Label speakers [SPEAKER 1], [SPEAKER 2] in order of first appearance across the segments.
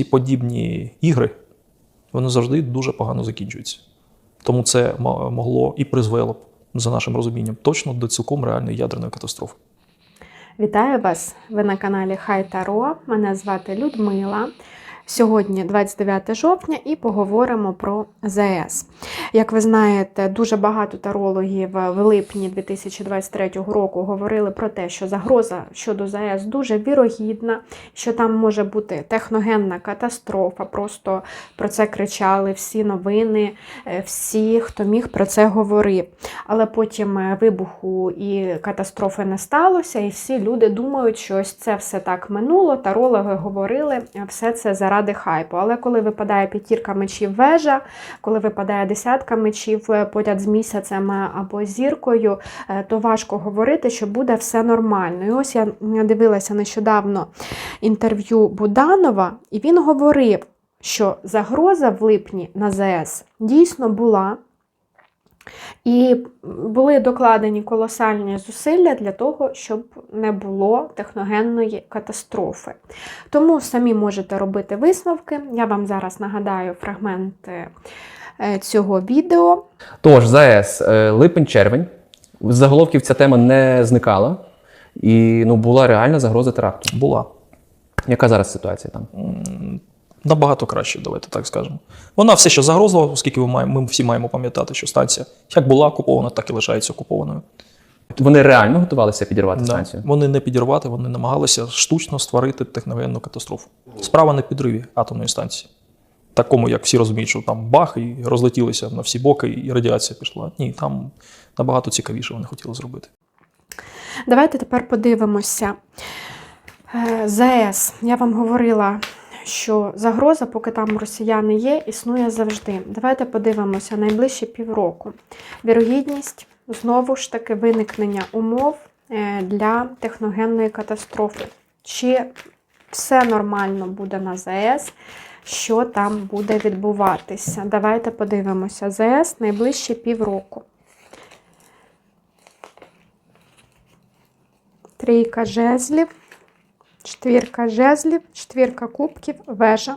[SPEAKER 1] всі подібні ігри вони завжди дуже погано закінчуються. Тому це могло і призвело б, за нашим розумінням, точно до цілком реальної ядерної катастрофи.
[SPEAKER 2] Вітаю вас! Ви на каналі Хай Таро. Мене звати Людмила. Сьогодні 29 жовтня і поговоримо про ЗАЕС. Як ви знаєте, дуже багато тарологів в липні 2023 року говорили про те, що загроза щодо ЗАЕС дуже вірогідна, що там може бути техногенна катастрофа. Просто про це кричали всі новини, е, всі, хто міг про це говорив. Але потім е, вибуху і катастрофи не сталося, і всі люди думають, що ось це все так минуло. Тарологи говорили, е, все це заради хайпу. Але коли випадає п'ятірка мечів вежа, коли випадає десятка мечів е, поряд з місяцем е, або зіркою, е, то важко говорити, що буде все нормально. І ось я дивилася нещодавно інтерв'ю Буданова, і він говорив, що загроза в липні на ЗС дійсно була. І були докладені колосальні зусилля для того, щоб не було техногенної катастрофи. Тому самі можете робити висновки. Я вам зараз нагадаю фрагменти е, цього відео.
[SPEAKER 3] Тож, ЗАЕС, е, липень-червень. З заголовків ця тема не зникала. І ну, була реальна загроза теракту.
[SPEAKER 1] Була
[SPEAKER 3] Яка зараз ситуація там?
[SPEAKER 1] Набагато краще, давайте так скажемо. Вона все ще загрозила, оскільки ми, маємо, ми всі маємо пам'ятати, що станція як була окупована, так і лишається окупованою.
[SPEAKER 3] Вони реально готувалися підірвати
[SPEAKER 1] Да.
[SPEAKER 3] станцію?
[SPEAKER 1] Вони не підірвати, вони намагалися штучно створити техногенну катастрофу. Справа не підриві атомної станції. Такому, як всі розуміють, що там бах і розлетілися на всі боки, і радіація пішла. Ні, там набагато цікавіше вони хотіли зробити.
[SPEAKER 2] Давайте тепер подивимося. Е, ЗАЕС. Я вам говорила, що загроза, поки там росіяни є, існує завжди. Давайте подивимося найближчі півроку. Вірогідність знову ж таки виникнення умов е, для техногенної катастрофи. Чи все нормально буде на ЗАЕС? Що там буде відбуватися? Давайте подивимося. ЗАЕС найближчі півроку. Трійка жезлів, четвірка жезлів, четвірка кубків, вежа.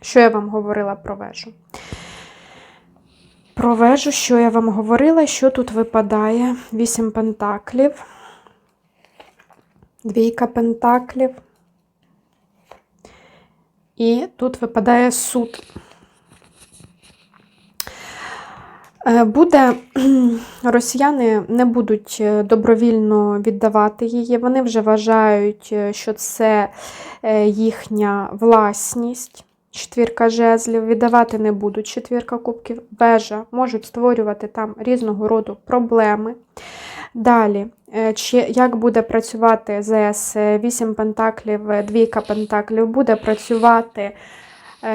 [SPEAKER 2] Що я вам говорила про вежу? Про вежу, що я вам говорила, що тут випадає? Вісім пентаклів, двійка пентаклів. І тут випадає суд. Буде росіяни не будуть е, добровільно віддавати її. Вони вже вважають, е, що це е, їхня власність. Четвірка жезлів, віддавати не будуть. Четвірка кубків, вежа, можуть створювати там різного роду проблеми. Далі, е, чи як буде працювати ЗС 8 пентаклів, е, двійка пентаклів, буде працювати е,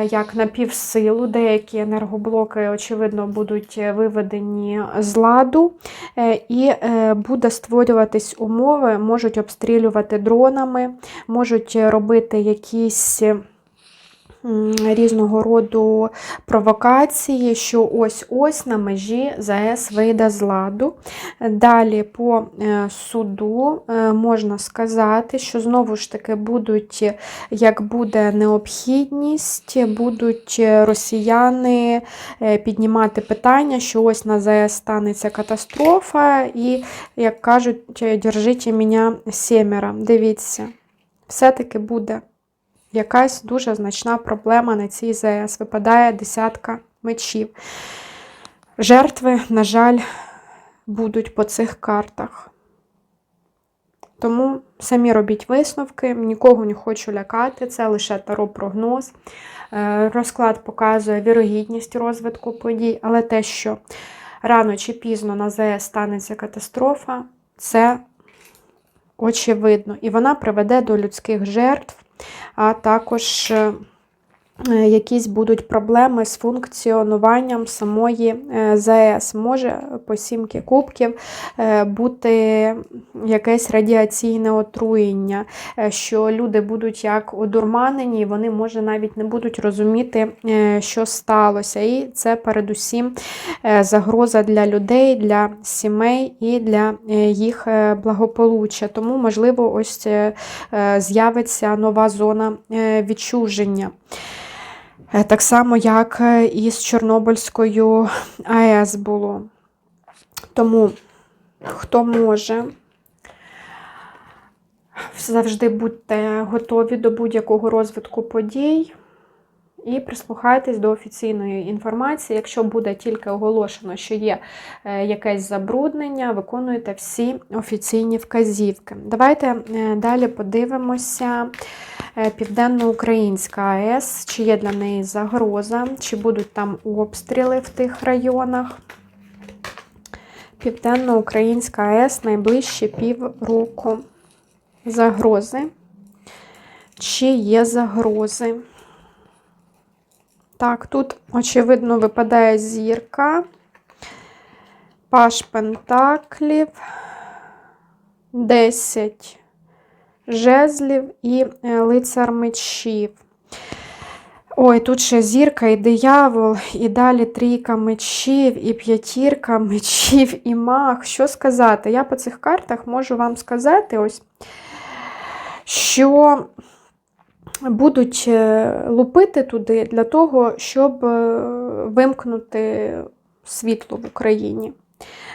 [SPEAKER 2] як на півсилу. Деякі енергоблоки, очевидно, будуть е, виведені з ладу, е, і е, буде створюватись умови, можуть обстрілювати дронами, можуть е, робити якісь. Різного роду провокації, що ось-ось на межі ЗАЕС вийде з ладу. Далі по е, суду е, можна сказати, що знову ж таки будуть, як буде необхідність, будуть росіяни е, піднімати питання, що ось на ЗАЕС станеться катастрофа, і, як кажуть, держите мене сімеро. Дивіться, все-таки буде якась дуже значна проблема на цій ЗАЕС. Випадає десятка мечів. Жертви, на жаль, будуть по цих картах. Тому самі робіть висновки, нікого не хочу лякати, це лише таро-прогноз. Е, Розклад показує вірогідність розвитку подій, але те, що рано чи пізно на ЗАЕС станеться катастрофа, це очевидно. І вона приведе до людських жертв, а також е, е, якісь будуть проблеми з функціонуванням самої е, ЗАЕС. Може по сімки кубків бути якесь радіаційне отруєння, що люди будуть як одурманені, вони може навіть не будуть розуміти, що сталося. І це передусім загроза для людей, для сімей і для е, їх е, благополуччя. Тому, можливо, ось е, е, з'явиться нова зона е, відчуження. Е, Так само, як е, і з Чорнобильською АЕС було. Тому, хто може, завжди будьте готові до будь-якого розвитку подій і прислухайтесь до офіційної інформації. Якщо буде тільки оголошено, що є е, якесь забруднення, виконуйте всі офіційні вказівки. Давайте е, далі подивимося. Е, Південноукраїнська АЕС, чи є для неї загроза, чи будуть там обстріли в тих районах. Південноукраїнська АЕС найближчі півроку. Загрози. Чи є загрози? Так, тут, очевидно, випадає зірка, паш пентаклів, 10 жезлів і е, лицар мечів. Ой, тут ще зірка і диявол, і далі трійка мечів, і п'ятірка мечів, і мах. Що сказати? Я по цих картах можу вам сказати, ось, що будуть е, лупити туди для того, щоб е, вимкнути світло в Україні.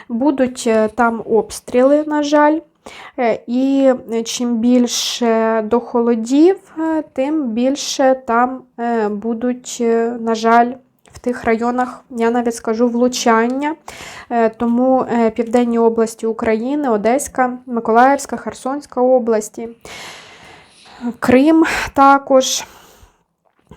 [SPEAKER 2] Будуть е, там обстріли, на жаль. І чим більше до холодів, тим більше там будуть, на жаль, в тих районах, я навіть скажу, влучання. Тому південні області України, Одеська, Миколаївська, Херсонська області, Крим також.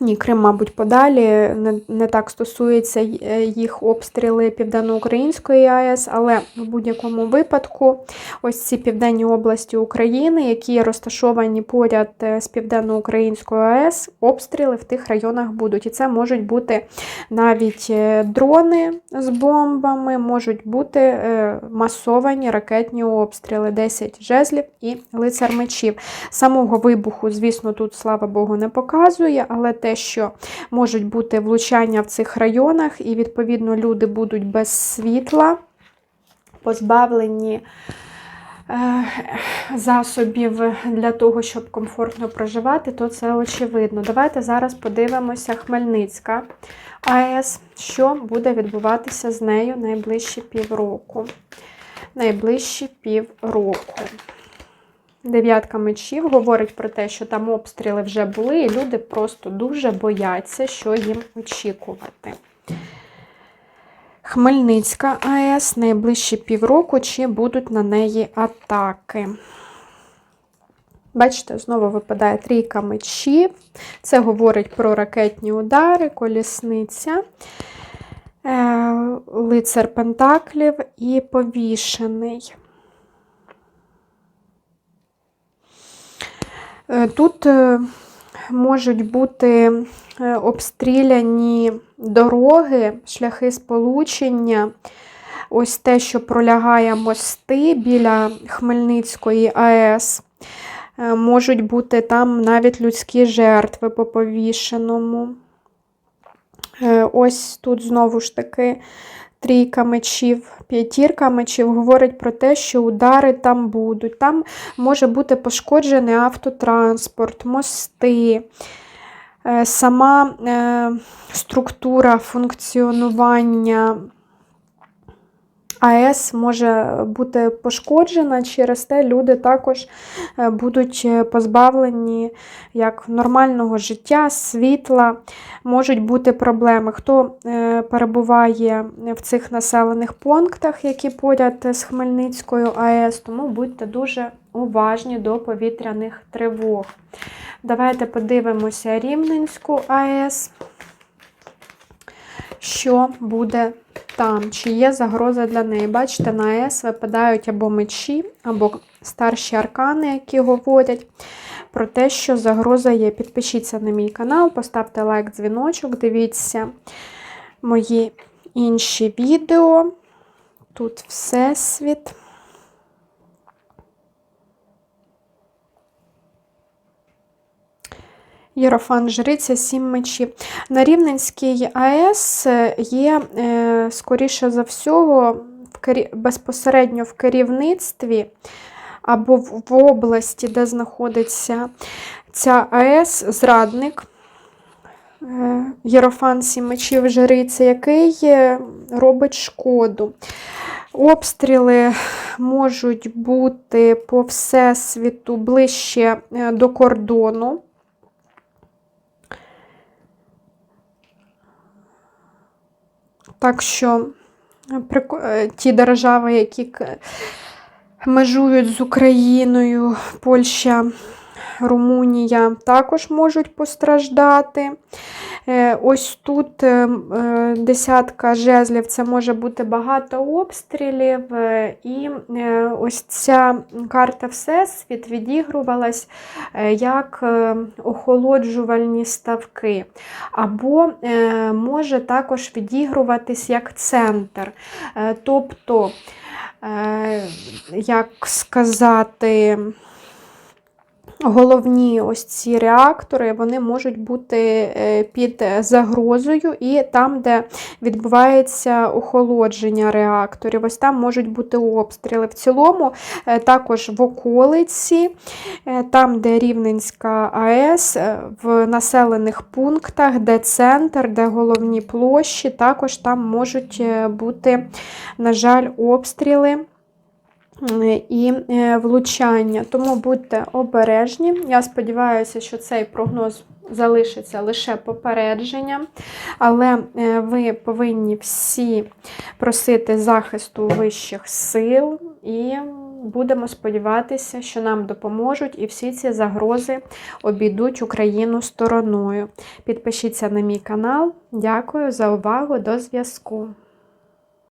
[SPEAKER 2] Ні, Крим, мабуть, подалі. Не, не так стосується е, їх обстріли Південноукраїнської АЕС, але в будь-якому випадку ось ці південні області України, які розташовані поряд е, з Південноукраїнською АЕС, обстріли в тих районах будуть. І це можуть бути навіть е, дрони з бомбами, можуть бути масовані ракетні обстріли, 10 жезлів і лицар мечів. Самого вибуху, звісно, тут, слава Богу, не показує, але те, що можуть бути влучання в цих районах, і, відповідно, люди будуть без світла, позбавлені е, засобів для того, щоб комфортно проживати, то це очевидно. Давайте зараз подивимося Хмельницька АЕС, що буде відбуватися з нею найближчі півроку. Найближчі півроку. Дев'ятка мечів говорить про те, що там обстріли вже були, і люди просто дуже бояться, що їм очікувати. Хмельницька АЕС найближчі півроку, чи будуть на неї атаки. Бачите, знову випадає трійка мечів. Це говорить про ракетні удари, колісниця, е, лицар Пентаклів і повішений. Тут е, можуть бути е, обстріляні дороги, шляхи сполучення. Ось те, що пролягає мости біля Хмельницької АЕС. Е, Можуть бути там навіть людські жертви по повішеному. Е, Ось тут знову ж таки трійка мечів, п'ятірка мечів говорить про те, що удари там будуть. Там може бути пошкоджений автотранспорт, мости, е, сама е, структура функціонування. АЕС може бути пошкоджена, через те люди також е, будуть е, позбавлені як нормального життя, світла, можуть бути проблеми. Хто е, перебуває в цих населених пунктах, які поряд з Хмельницькою АЕС, тому будьте дуже уважні до повітряних тривог. Давайте подивимося Рівненську АЕС. Що буде там, чи є загроза для неї. Бачите, на ЕС випадають або мечі, або старші аркани, які говорять про те, що загроза є. Підпишіться на мій канал, поставте лайк, дзвіночок, дивіться мої інші відео. Тут Всесвіт. Єрофан Жриця, сім мечів. На Рівненській АЕС є, е, скоріше за всього, безпосередньо в керівництві або в області, де знаходиться ця АЕС, зрадник. е, Єрофан сім мечів жриця, який е, робить шкоду. Обстріли можуть бути по всесвіту ближче до кордону. Так що е, е, ті держави, які межують з Україною, Польща, Румунія, також можуть постраждати. Е, Ось тут е, е, десятка жезлів, це може бути багато обстрілів, і ось ця карта Всесвіт відігрувалась як охолоджувальні ставки або може також відігруватись як центр. Тобто, як сказати, головні ось ці реактори вони можуть бути е, під загрозою, і там, де відбувається охолодження реакторів, ось там можуть бути обстріли. В цілому, е, також в околиці, е, там, де Рівненська АЕС, в населених пунктах, де центр, де головні площі, також там можуть бути, на жаль, обстріли і е, влучання. Тому будьте обережні. Я сподіваюся, що цей прогноз залишиться лише попередженням, але е, ви повинні всі просити захисту вищих сил і будемо сподіватися, що нам допоможуть і всі ці загрози обійдуть Україну стороною. Підпишіться на мій канал. Дякую за увагу. До зв'язку.